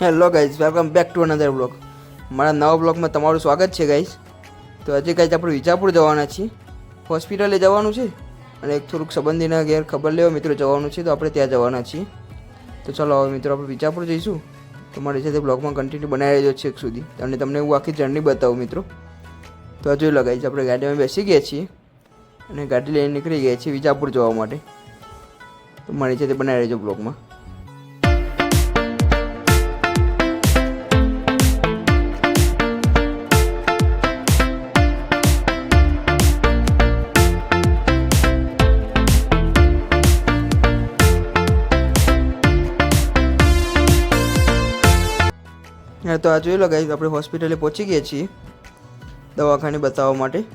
Hello guys welcome back to another blog મારા નવા બ્લોગમાં તમારું સ્વાગત છે ગાઈઝ તો આજે ગાઈઝ આપણે વિજાપુર જવાના છીએ. હોસ્પિટલે જવાનું છે અને એક થોડુંક સંબંધીના ઘેર ખબર લેવા મિત્રો જવાનું છે, તો આપણે ત્યાં જવાના છીએ. તો ચાલો, હવે મિત્રો, આપણે વિજાપુર જઈશું. તો મારી સાથે બ્લોગમાં કન્ટિન્યુ બનાવી રહ્યો છે એક સુધી. અને તમને હું આખી જર્ની બતાવું, મિત્રો. તો જોઈ લો ગાઈઝ આપણે ગાડીમાં બેસી ગયા છીએ અને ગાડી લઈને નીકળી ગયા છીએ વિજાપુર જવા માટે. તો મારી સાથે બનાવી રહેજો બ્લોગમાં તો આ જોઈ લો ગાઈઝ આપણે હોસ્પિટલે પહોંચી ગયા છીએ દવાખાને બતાવવા માટે. તો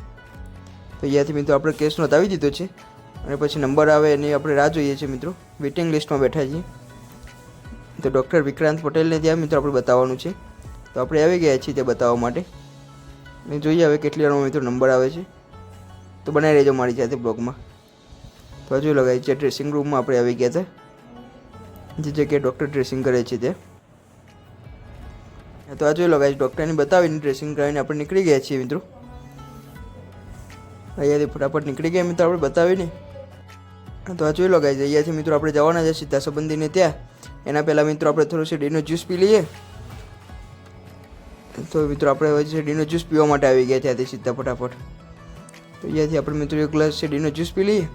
અહીંયાથી મિત્રો, આપણે કેસ નોંધાવી દીધો છે અને પછી નંબર આવે એની આપણે રાહ જોઈએ છીએ મિત્રો. વેઇટિંગ લિસ્ટમાં બેઠા છીએ. તો ડૉક્ટર વિક્રાંત પટેલને ત્યાં મિત્રો આપણે બતાવવાનું છે. તો આપણે આવી ગયા છીએ ત્યાં બતાવવા માટે. અને જોઈએ હવે કેટલી વારમાં મિત્રો નંબર આવે છે. તો બનાવી રહેજો મારી સાથે બ્લોગમાં. તો હજુ લગાવી છે ડ્રેસિંગ રૂમમાં આપણે આવી ગયા હતા. જે જગ્યાએ ડૉક્ટર ડ્રેસિંગ કરે છે ત્યાં તો આ જોઈ લો ગાઈસ ડૉક્ટરને બતાવીને ડ્રેસિંગ કરાવીને આપણે નીકળી ગયા છીએ મિત્રો. અહીંયાથી ફટાફટ નીકળી ગયા મિત્રો આપણે બતાવીને. તો આ જોઈ લો ગાઈસ અહીંયાથી મિત્રો આપણે જવાના છે સીધા સંબંધીને ત્યાં. એના પહેલાં મિત્રો આપણે થોડું શેરડીનો જ્યુસ પી લઈએ. તો મિત્રો આપણે હવે શેરડીનો જ્યુસ પીવા માટે આવી ગયા ત્યાંથી સીધા ફટાફટ. તો અહીંયાથી આપણે મિત્રો એક ગ્લાસ શેરડીનો જ્યુસ પી લઈએ.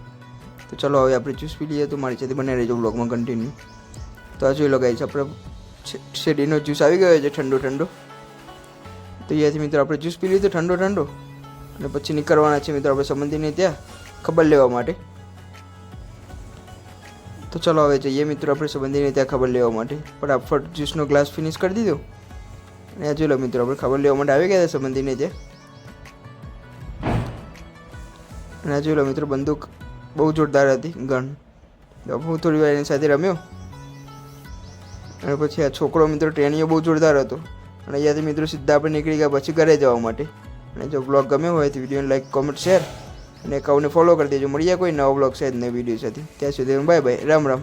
તો ચલો હવે આપણે જ્યુસ પી લઈએ, તો મારી સાથે બનાવી રહેજો બ્લોગમાં કન્ટિન્યુ તો આ જોઈ લો ગાઈસ આપણે શેરડીનો જ્યુસ આવી ગયો છે ઠંડો ઠંડો. તો અહીંયાથી મિત્રો, આપણે જ્યુસ પી લીધો ઠંડો ઠંડો. અને પછી નીકળવાના છે મિત્રો આપણે સંબંધીને ત્યાં ખબર લેવા માટે. તો ચલો હવે જઈએ મિત્રો, આપણે સંબંધીને ત્યાં ખબર લેવા માટે. ફટાફટ જ્યુસનો ગ્લાસ ફિનિશ કરી દીધો. અને આ જોઈ લો મિત્રો, આપણે ખબર લેવા માટે આવી ગયા હતા સંબંધીને ત્યાં. અને આ જોઈ લો મિત્રો, બંદૂક બહુ જોરદાર હતી, ગન. હું થોડી વાર એની સાથે રમ્યો. અને પછી આ છોકરો મિત્રો ટ્રેનિયો બહુ જોરદાર હતો. અને અહીંયાથી મિત્રો સીધા આપણે નીકળી ગયા પછી ઘરે જવા માટે. અને જો બ્લોગ ગમ્યો હોય તો વિડીયોને લાઈક કોમેન્ટ શેર અને એકાઉન્ટને ફોલો કરી દેજો. મળીએ કોઈ નવો બ્લોગ જ નહીં વીડિયો સાથે. ત્યાં સુધી બાય બાય. રામ રામ.